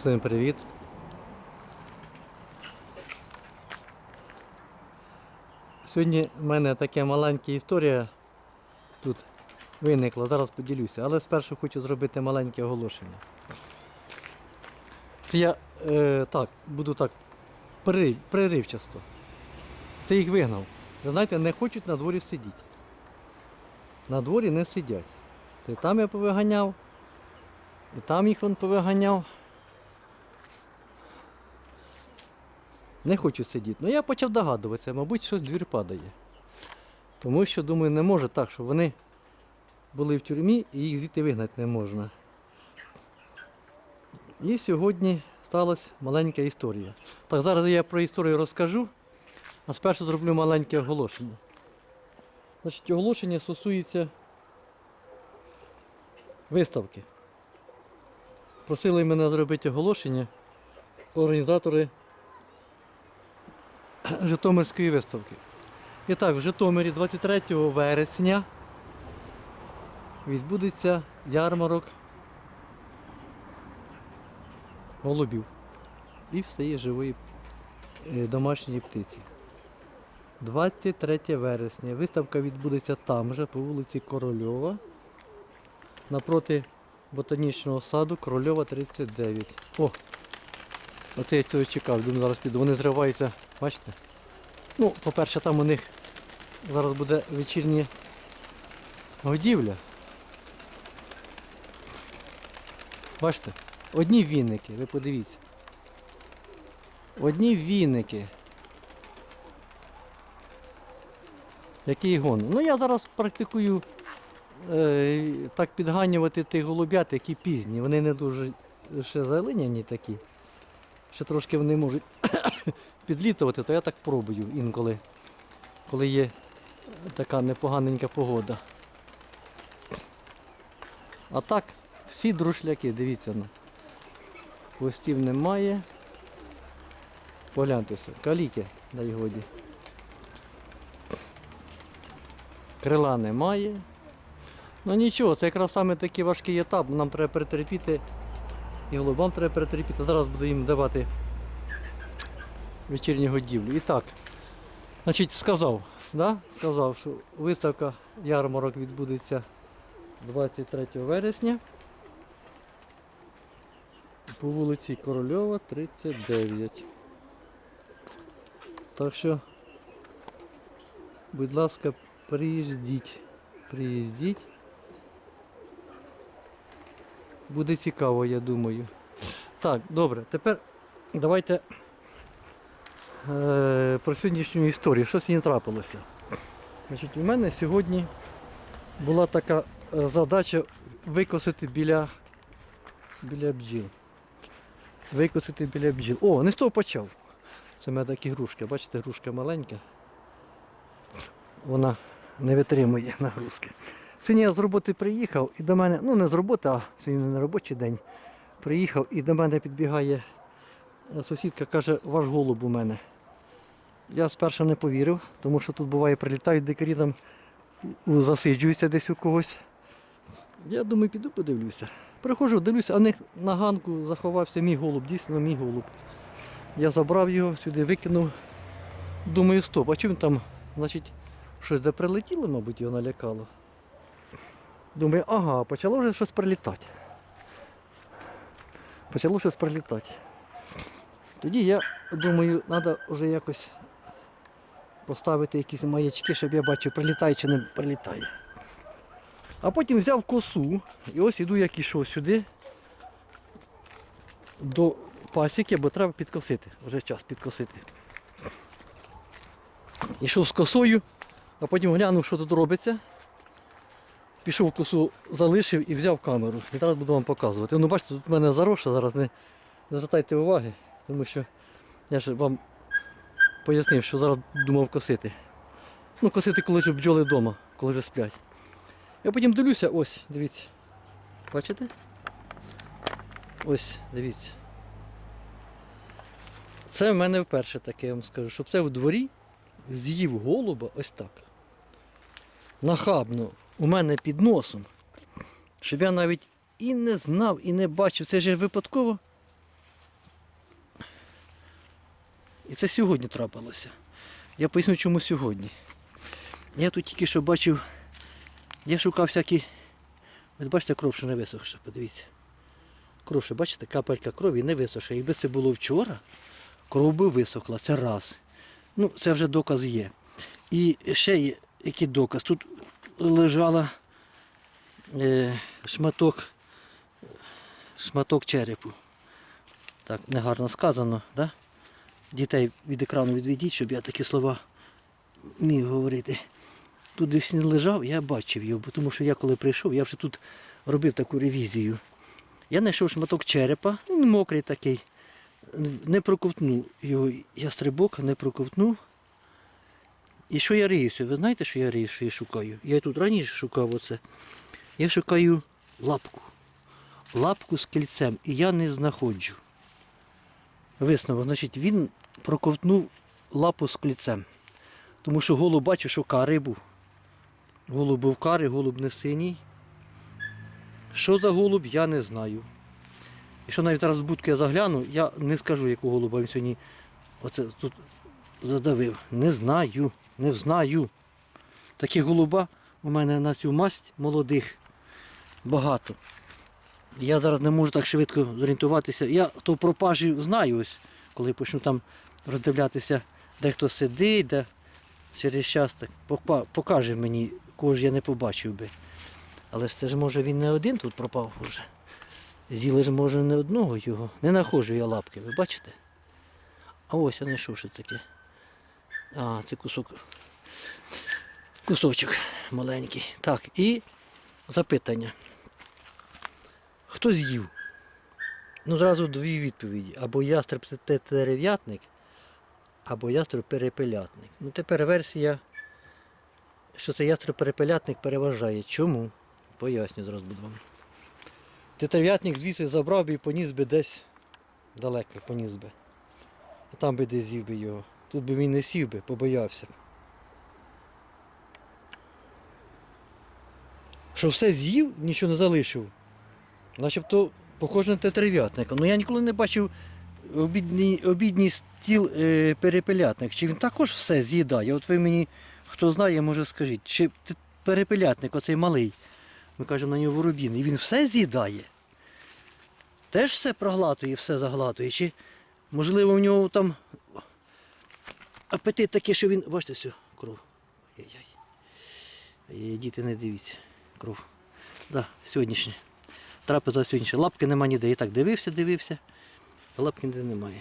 Всім привіт. Сьогодні в мене така маленька історія тут виникла, зараз поділюся, але спершу хочу зробити маленьке оголошення. Це я е, так, буду так пририв, приривчасто. Це їх вигнав. Ви знаєте, не хочуть на дворі сидіти. На дворі не сидять. Це там я повиганяв, і там їх он повиганяв. Не хочу сидіти. Ну я почав догадуватися, мабуть, щось двір падає. Тому що, думаю, не може так, щоб вони були в тюрмі і їх звідти вигнати не можна. І сьогодні сталася маленька історія. Так, зараз я про історію розкажу, а спершу зроблю маленьке оголошення. Значить, оголошення стосується виставки. Просили мене зробити оголошення організатори Житомирської виставки. І так, в Житомирі 23 вересня відбудеться ярмарок голубів і всієї живої е, домашньої птиці. 23 вересня. Виставка відбудеться там же, по вулиці Корольова, напроти ботанічного саду Корольова 39. О! Оце я цього чекав, думаю, зараз піду. Вони зриваються, бачите? Ну, по-перше, там у них зараз буде вечірня годівля. Бачите? Одні вінники, ви подивіться. Одні вінники. Який гон. Ну я зараз практикую е, так підганювати тих голубят, які пізні. Вони не дуже ще залиняні такі. Ще трошки вони можуть підлітувати, то я так пробую інколи, коли є така непоганенька погода. А так, всі друшляки, дивіться. Ну. Хвостів немає. Погляньтеся, каліки, дай годі. Крила немає. Ну нічого, це якраз саме такий важкий етап, нам треба перетерпіти. І голубам треба перетерпіти. Зараз буду їм давати вечірню годівлю. І так, значить, сказав, да? сказав, що виставка ярмарок відбудеться 23 вересня по вулиці Корольова, 39. Так що, будь ласка, приїздіть. Приїздіть. Буде цікаво, я думаю. Так, добре, тепер давайте е, про сьогоднішню історію. Що сьогодні трапилося? Значить, у мене сьогодні була така е, задача викосити біля, біля бджіл. Викосити біля бджіл. О, не з того почав. Це в мене такі грушки. Бачите, грушка маленька. Вона не витримує нагрузки. Сьогодні я з роботи приїхав і до мене, ну не з роботи, а сьогодні не робочий день. Приїхав і до мене підбігає е, сусідка, каже, ваш голуб у мене. Я спершу не повірив, тому що тут буває прилітають дикарі там засиджуються десь у когось. Я думаю, піду подивлюся. Приходжу, дивлюся, а них на ганку заховався мій голуб, дійсно мій голуб. Я забрав його, сюди викинув. Думаю, стоп, а він там, значить, щось де прилетіло, мабуть, його налякало. Думаю, ага, почало вже щось прилітати. Почало щось прилітати. Тоді я думаю, треба вже якось поставити якісь маячки, щоб я бачив, прилітає чи не прилітає. А потім взяв косу і ось іду, як ішов сюди до пасіки, бо треба підкосити. Вже час підкосити. Ішов з косою, а потім глянув, що тут робиться. Пішов косу, залишив і взяв камеру. І зараз буду вам показувати. Ну бачите, тут в мене заросше, зараз не, не звертайте уваги, тому що я ж вам пояснив, що зараз думав косити. Ну, косити, коли ж бджоли вдома, коли вже сплять. Я потім дивлюся, ось, дивіться. Бачите? Ось, дивіться. Це в мене вперше таке, я вам скажу, щоб це в дворі з'їв голуба ось так. Нахабно у мене під носом. Щоб я навіть і не знав, і не бачив. Це ж випадково. І це сьогодні трапилося. Я поясню, чому сьогодні. Я тут тільки що бачив, я шукав всякі. Ви бачите, кров ще не висохша, подивіться. Кров, ще, бачите, капелька крові не висохша. Якби це було вчора, кров би висохла, це раз. Ну, це вже доказ є. І ще є який доказ. Тут лежала е, шматок, шматок черепу. Так, негарно сказано, да? Дітей від екрану відведіть, щоб я такі слова міг говорити. Тут десь він лежав, я бачив його, тому що я коли прийшов, я вже тут робив таку ревізію. Я знайшов шматок черепа, він мокрий такий. Не проковтнув його ястрибок, не проковтнув. І що я риюся? Ви знаєте, що я риюся, що я шукаю? Я тут раніше шукав оце. Я шукаю лапку. Лапку з кільцем. І я не знаходжу. Висновок, значить, він проковтнув лапу з кільцем. Тому що голуб бачу, що карий був. Голуб був карий, голуб не синій. Що за голуб, я не знаю. Якщо навіть зараз в будку я загляну, я не скажу, яку голуба він сьогодні оце тут задавив. Не знаю, не знаю. Такі голуба у мене на цю масть молодих багато. Я зараз не можу так швидко зорієнтуватися. Я то пропажі знаю ось, коли почну там роздивлятися, де хто сидить, де через час так покаже мені, кого ж я не побачив би. Але це ж може він не один тут пропав вже. З'їли ж може не одного його. Не знаходжу я лапки, ви бачите? А ось я знайшов що таке. А, це кусок. Кусочок маленький. Так, і запитання. Хто з'їв? Ну, зразу дві відповіді. Або ястреб те- або ястреб перепелятник. Ну тепер версія, що це ястреб перепелятник переважає. Чому? Поясню зразу буду вам. Тетерв'ятник звідси забрав би і поніс би десь далеко, поніс би. А там би десь з'їв би його. Тут би він не сів би, побоявся. Що все з'їв, нічого не залишив. Начебто похоже на тетерв'ятника. Ну я ніколи не бачив обідній, обідній стіл е, перепелятник. Чи він також все з'їдає? От ви мені, хто знає, може скажіть, чи перепелятник, оцей малий, ми кажемо на нього воробін, і він все з'їдає? Теж все проглатує, все заглатує? Чи можливо в нього там апетит такий, що він. Бачите, все, кров. Ай-яй. Ай-яй, Діти, не дивіться. Кров. Да, сьогоднішнє. Трапеза сьогоднішня. Лапки нема ніде. Я так дивився, дивився. а Лапки ніде немає.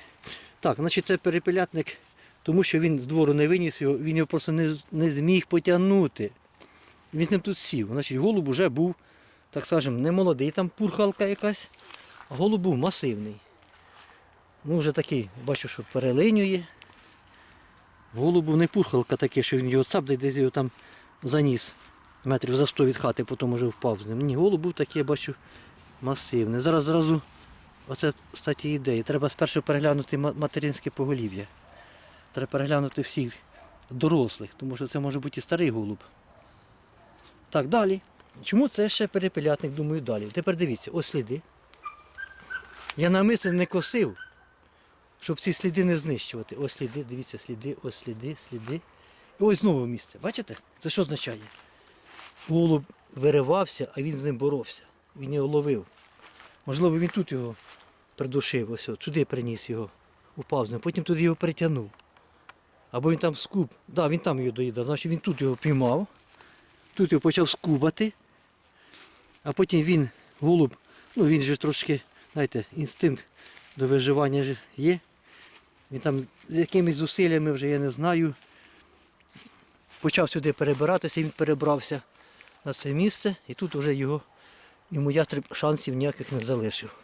Так, значить це перепелятник, тому що він з двору не виніс його, він його просто не, не зміг потягнути. Він з ним тут сів. Значить, голуб уже був, так скажемо, не молодий, там пурхалка якась, голуб був масивний. Ну, вже такий, бачу, що перелинює. Голуб був не пурхалка такий, що він його цап, десь його там заніс метрів за 100 від хати, потім уже впав з ним. Ні, голуб був такий, я бачу, масивний. Зараз зразу, оце, кстати, ідея. Треба спершу переглянути материнське поголів'я. Треба переглянути всіх дорослих, тому що це може бути і старий голуб. Так, далі. Чому це ще перепелятник, думаю, далі. Тепер дивіться, ось сліди. Я намисне не косив, щоб ці сліди не знищувати. Ось сліди, дивіться, сліди, ось сліди, сліди. І ось знову місце. Бачите? Це що означає? Голуб виривався, а він з ним боровся. Він його ловив. Можливо, він тут його придушив, ось туди приніс його, упав з ним, потім туди його притягнув. Або він там скуб. Так, да, він там його доїдав, значить він тут його піймав, тут його почав скубати, а потім він, голуб, ну він же трошки, знаєте, інстинкт до виживання є. Він там з якимись зусиллями вже я не знаю. Почав сюди перебиратися, він перебрався на це місце і тут вже його, йому ястреб шансів ніяких не залишив.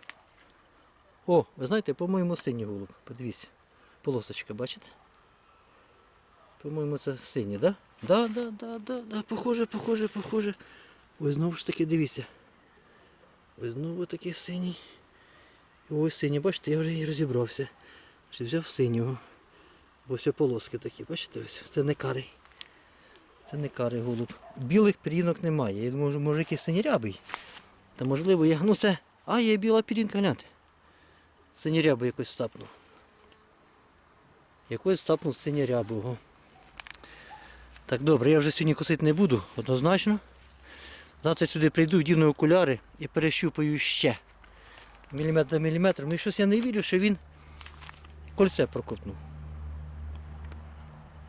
О, ви знаєте, по-моєму, синій голуб. Подивіться. Полосочка, бачите? По-моєму, це синій? Да? Да, да, да, да, да. Похоже, похоже, похоже. Ось знову ж таки, дивіться. Ось знову такий синій. Ось синій, бачите, я вже і розібрався. Що взяв синього. Бо все полоски такі, бачите, ось. Це не карий. Це не карий голуб. Білих пірінок немає. Я думаю, може якийсь синірябий. Та можливо я. Ну це. А, є біла пірінка, гляньте. Синірябий якось стапнув. Якось цапнув синярябого. Так, добре, я вже сьогодні косити не буду, однозначно. Завтра сюди прийду, вдіну окуляри і перещупаю ще. Міліметр за міліметром. Ну і щось я не вірю, що він кольце прокопнув.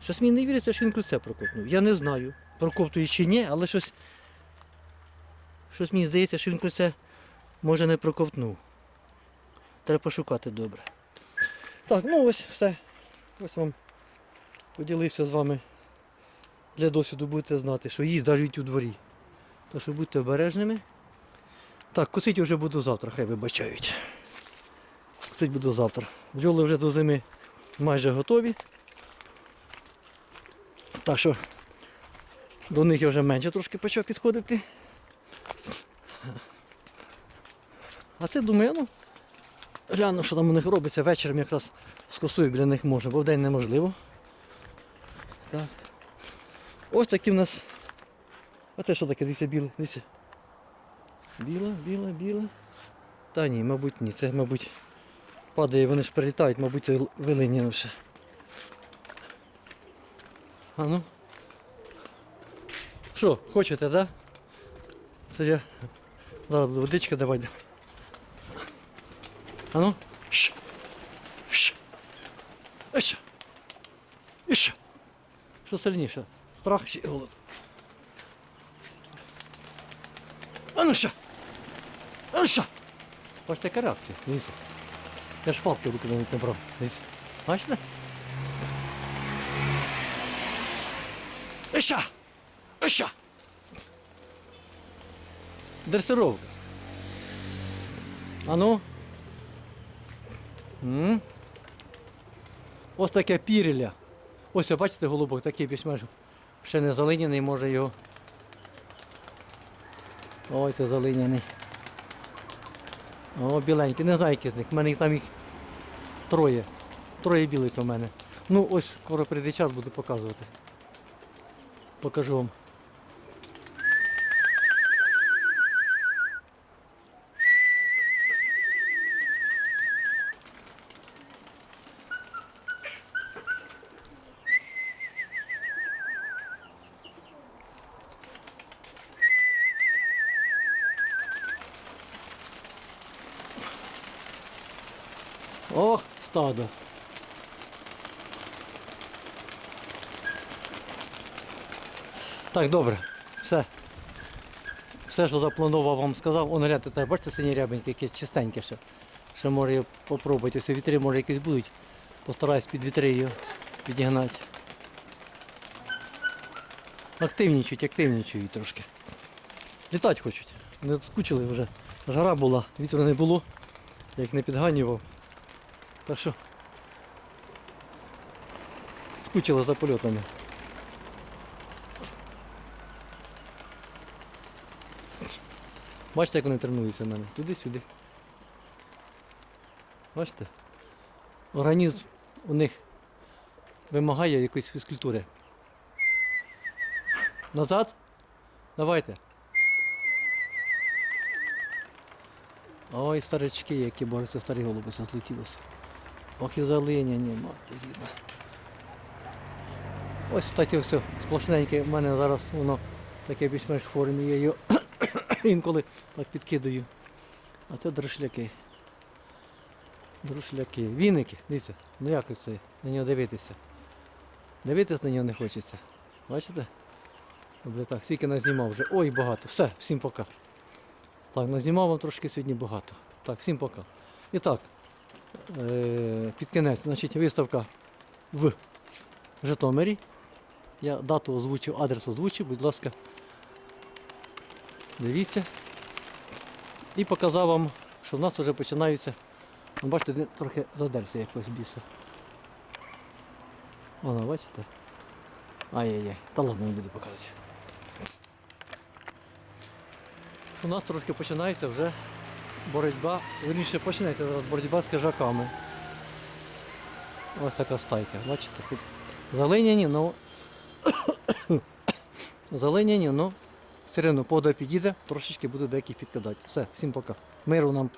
Щось мені не віриться, що він кольце прокопнув. Я не знаю, проковтує чи ні, але щось. Щось мені здається, що він кольце може не проковтнув. Треба пошукати добре. Так, ну ось все. Ось вам поділився з вами. Для досвіду будете знати, що їсть навіть у дворі. То що будьте обережними. Так, косити вже буду завтра, хай вибачають. Косити буду завтра. Бджоли вже до зими майже готові. Так що до них я вже менше трошки почав підходити. А це думаю, ну, гляну, що там у них робиться вечором якраз з косою біля них можна, бо вдень неможливо. Так. Ось такі в нас. А це що таке? Дивіться біле, дивіться. Біла, біла, біла. Та ні, мабуть ні. Це, мабуть, падає, вони ж прилітають, мабуть, це вилинявши. А ну. Що, хочете? Да? Це я. Зараз буду водичка давати. А ну. Ш. Ш. Ш. Ш. Що сильніше? Страх чи голод? А ну що? А ну що? Бачите, яка реакція? Дивіться. Я ж палки руки навіть не брав. Бачите? Іша! Іша! Дресировка. А ну. М? Ось таке піріля. Ось, бачите, голубок такий більш-менш ще не залиняний, може його. Ой, це залиняний. О, біленькі, не знаю, які з них. У мене їх там їх троє. Троє білих у мене. Ну ось скоро прийде час, буду показувати. Покажу вам. Ох, стадо. Так, добре. Все. Все, що запланував, вам сказав. Он гляньте, так, бачите, сині рябеньки, яке чистеньке ще. Ще може попробувати. Ось вітри може якісь будуть. Постараюсь під вітри його підігнати. Активнічують, активнічують трошки. Літати хочуть. Не скучили вже. Жара була, вітру не було. Я їх не підганював. Так що скучила за польотами. Бачите, як вони тренуються в мене? Туди-сюди. Бачите? Організм у них вимагає якоїсь фізкультури. Назад? Давайте. Ой, старички, які борються, старі голуби злетілося. Ох і залиняні, мати рідна. Ось, кстати, все, сплошненьке в мене зараз воно таке більш-менш в формі. Я його інколи так підкидаю. А це дрошляки. Дрошляки. Віники, дивіться, ну як це на нього дивитися. Дивитися на нього не хочеться. Бачите? Добре, так, скільки назнімав вже. Ой, багато. Все, всім пока. Так, назнімав вам трошки сьогодні багато. Так, всім пока. І так, під кінець, значить, виставка в Житомирі. Я дату озвучив, адрес озвучив, будь ласка. Дивіться. І показав вам, що в нас вже починаються. Ну, бачите, трохи задерся якось біса. Воно, бачите? Ай-яй-яй. Та ладно, не буду показувати. У нас трошки починається вже боротьба, верніше починається боротьба з хижаками. Ось така стайка, бачите, тут залиняні, ну залиняні, ну все одно пода підійде, трошечки буду деяких підкидати. Все, всім пока. Миру нам.